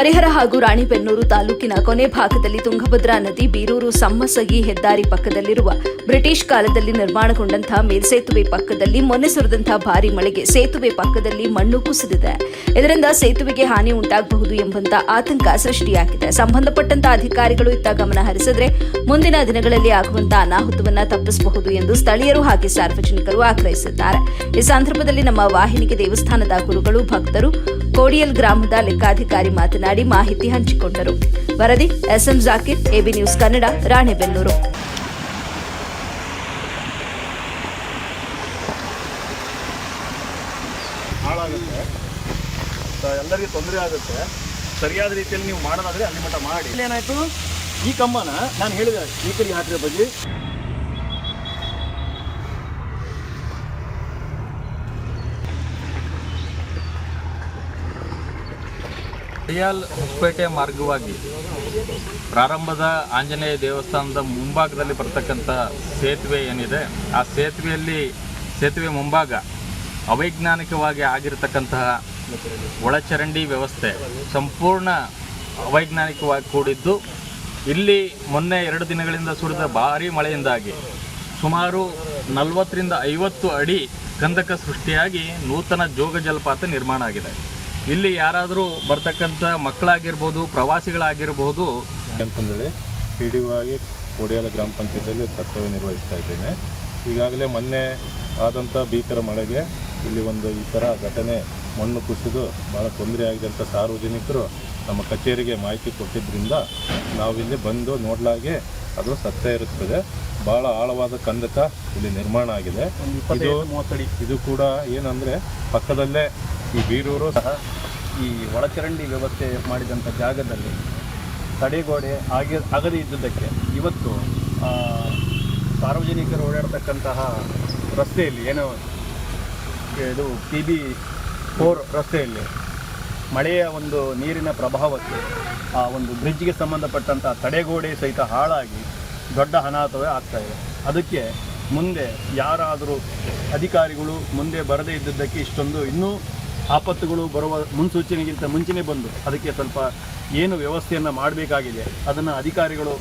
ಹರಿಹರ ಹಾಗೂ ರಾಣಿಬೆನ್ನೂರು ತಾಲೂಕಿನ ಕೊನೆ ಭಾಗದಲ್ಲಿ ತುಂಗಭದ್ರಾ ನದಿ ಬೀರೂರು ಸಮ್ಮಸಗಿ ಹೆದ್ದಾರಿ ಪಕ್ಕದಲ್ಲಿರುವ ಬ್ರಿಟಿಷ್ ಕಾಲದಲ್ಲಿ ನಿರ್ಮಾಣಗೊಂಡಂತಹ ಮೇಲ್ಸೇತುವೆ ಪಕ್ಕದಲ್ಲಿ ಮೊನ್ನೆ ಸುರಿದಂತಹ ಭಾರಿ ಮಳೆಗೆ ಸೇತುವೆ ಪಕ್ಕದಲ್ಲಿ ಮಣ್ಣು ಕುಸಿದಿದೆ. ಇದರಿಂದ ಸೇತುವೆಗೆ ಹಾನಿ ಉಂಟಾಗಬಹುದು ಎಂಬಂತಹ ಆತಂಕ ಸೃಷ್ಟಿಯಾಗಿದೆ. ಸಂಬಂಧಪಟ್ಟಂತಹ ಅಧಿಕಾರಿಗಳು ಇತ್ತ ಗಮನ ಹರಿಸಿದ್ರೆ ಮುಂದಿನ ದಿನಗಳಲ್ಲಿ ಆಗುವಂತಹ ಅನಾಹುತವನ್ನ ತಪ್ಪಿಸಬಹುದು ಎಂದು ಸ್ಥಳೀಯರು ಹಾಗೆ ಸಾರ್ವಜನಿಕರು ಆಗ್ರಹಿಸಿದ್ದಾರೆ. ಈ ಸಂದರ್ಭದಲ್ಲಿ ನಮ್ಮ ವಾಹಿನಿಗೆ ದೇವಸ್ಥಾನದ ಗುರುಗಳು, ಭಕ್ತರು ಕೋಡಿಯಲ್ ಗ್ರಾಮದ ಲೆಕ್ಕಾಧಿಕಾರಿ ಮಾತನಾಡಿ ಮಾಹಿತಿ ಹಂಚಿಕೊಂಡರು. ವರದಿ S M Jakir A B news Kannada Ranebennur. ಎಲ್ಲರಿಗೂ ತೊಂದರೆ ಆಗುತ್ತೆ. ಸರಿಯಾದ ರೀತಿಯಲ್ಲಿ ನೀವು ಮಾಡೋದಾದ್ರೆ ಅಲ್ಲಿ ಮಟ್ಟ ಮಾಡಿ. ಇಲ್ಲಿ ಏನಾಯ್ತು ಈ ಕಂಬನ ನಾನು ಹೇಳಿದೆ ಈ ಕಡೆ ಹಾಕಿದ ಬಗ್ಗೆ. ಹಳಿಯಾಲ್ ಹೊಸಪೇಟೆ ಮಾರ್ಗವಾಗಿ ಪ್ರಾರಂಭದ ಆಂಜನೇಯ ದೇವಸ್ಥಾನದ ಮುಂಭಾಗದಲ್ಲಿ ಬರ್ತಕ್ಕಂಥ ಸೇತುವೆ ಏನಿದೆ, ಆ ಸೇತುವೆಯಲ್ಲಿ, ಸೇತುವೆ ಮುಂಭಾಗ ಅವೈಜ್ಞಾನಿಕವಾಗಿ ಆಗಿರತಕ್ಕಂತಹ ಒಳಚರಂಡಿ ವ್ಯವಸ್ಥೆ ಸಂಪೂರ್ಣ ಅವೈಜ್ಞಾನಿಕವಾಗಿ ಕೂಡಿದ್ದು, ಇಲ್ಲಿ ಮೊನ್ನೆ ಎರಡು ದಿನಗಳಿಂದ ಸುರಿದ ಭಾರಿ ಮಳೆಯಿಂದಾಗಿ ಸುಮಾರು ನಲವತ್ತರಿಂದ ಐವತ್ತು ಅಡಿ ಕಂದಕ ಸೃಷ್ಟಿಯಾಗಿ ನೂತನ ಜೋಗ ಜಲಪಾತ ನಿರ್ಮಾಣ ಆಗಿದೆ. ಇಲ್ಲಿ ಯಾರಾದರೂ ಬರ್ತಕ್ಕಂಥ ಮಕ್ಕಳಾಗಿರ್ಬೋದು ಪ್ರವಾಸಿಗಳಾಗಿರ್ಬೋದು. ಅಂತಂದೇಳಿ ಪಿ ಡಿ ಆಗಿ ಕೋಡಿಯಾಲ ಗ್ರಾಮ ಪಂಚಾಯತಿಯಲ್ಲಿ ಕರ್ತವ್ಯ ನಿರ್ವಹಿಸ್ತಾ ಇದ್ದೇನೆ. ಈಗಾಗಲೇ ಮೊನ್ನೆ ಆದಂಥ ಭೀಕರ ಮಳೆಗೆ ಇಲ್ಲಿ ಒಂದು ಈ ಥರ ಘಟನೆ ಮಣ್ಣು ಕುಸಿದು ಭಾಳ ತೊಂದರೆ ಆಗಿದೆ ಅಂತ ಸಾರ್ವಜನಿಕರು ನಮ್ಮ ಕಚೇರಿಗೆ ಮಾಹಿತಿ ಕೊಟ್ಟಿದ್ದರಿಂದ ನಾವಿಲ್ಲಿ ಬಂದು ನೋಡಲಾಗೆ ಅದು ಸತ್ಯ ಇರುತ್ತದೆ. ಭಾಳ ಆಳವಾದ ಕಂದಕ ಇಲ್ಲಿ ನಿರ್ಮಾಣ ಆಗಿದೆ. ಇದು ಕೂಡ ಏನಂದರೆ ಪಕ್ಕದಲ್ಲೇ ಈ ಬೀರೂರು ಸಹ ಈ ಒಳಚರಂಡಿ ವ್ಯವಸ್ಥೆ ಮಾಡಿದಂಥ ಜಾಗದಲ್ಲಿ ತಡೆಗೋಡೆ ಆಗಿ ಆಗದೇ ಇದ್ದುದಕ್ಕೆ ಇವತ್ತು ಸಾರ್ವಜನಿಕರು ಓಡಾಡ್ತಕ್ಕಂತಹ ರಸ್ತೆಯಲ್ಲಿ ಏನು ಇದು ಪಿ ಬಿ ಫೋರ್ ರಸ್ತೆಯಲ್ಲಿ ಮಳೆಯ ಒಂದು ನೀರಿನ ಪ್ರಭಾವಕ್ಕೆ ಆ ಒಂದು ಬ್ರಿಡ್ಜ್ಗೆ ಸಂಬಂಧಪಟ್ಟಂಥ ತಡೆಗೋಡೆ ಸಹಿತ ಹಾಳಾಗಿ ದೊಡ್ಡ ಆಗ್ತಾ ಇದೆ. ಅದಕ್ಕೆ ಮುಂದೆ ಯಾರಾದರೂ ಅಧಿಕಾರಿಗಳು ಮುಂದೆ ಬರದೇ ಇದ್ದದ್ದಕ್ಕೆ ಇಷ್ಟೊಂದು ಇನ್ನೂ ಆಪತ್ತುಗಳು ಬರುವ ಮುನ್ಸೂಚನೆಗಿಂತ ಮುಂಚೆನೇ ಬಂದು ಅದಕ್ಕೆ ಸ್ವಲ್ಪ ಏನು ವ್ಯವಸ್ಥೆಯನ್ನು ಮಾಡಬೇಕಾಗಿದೆ ಅದನ್ನು ಅಧಿಕಾರಿಗಳು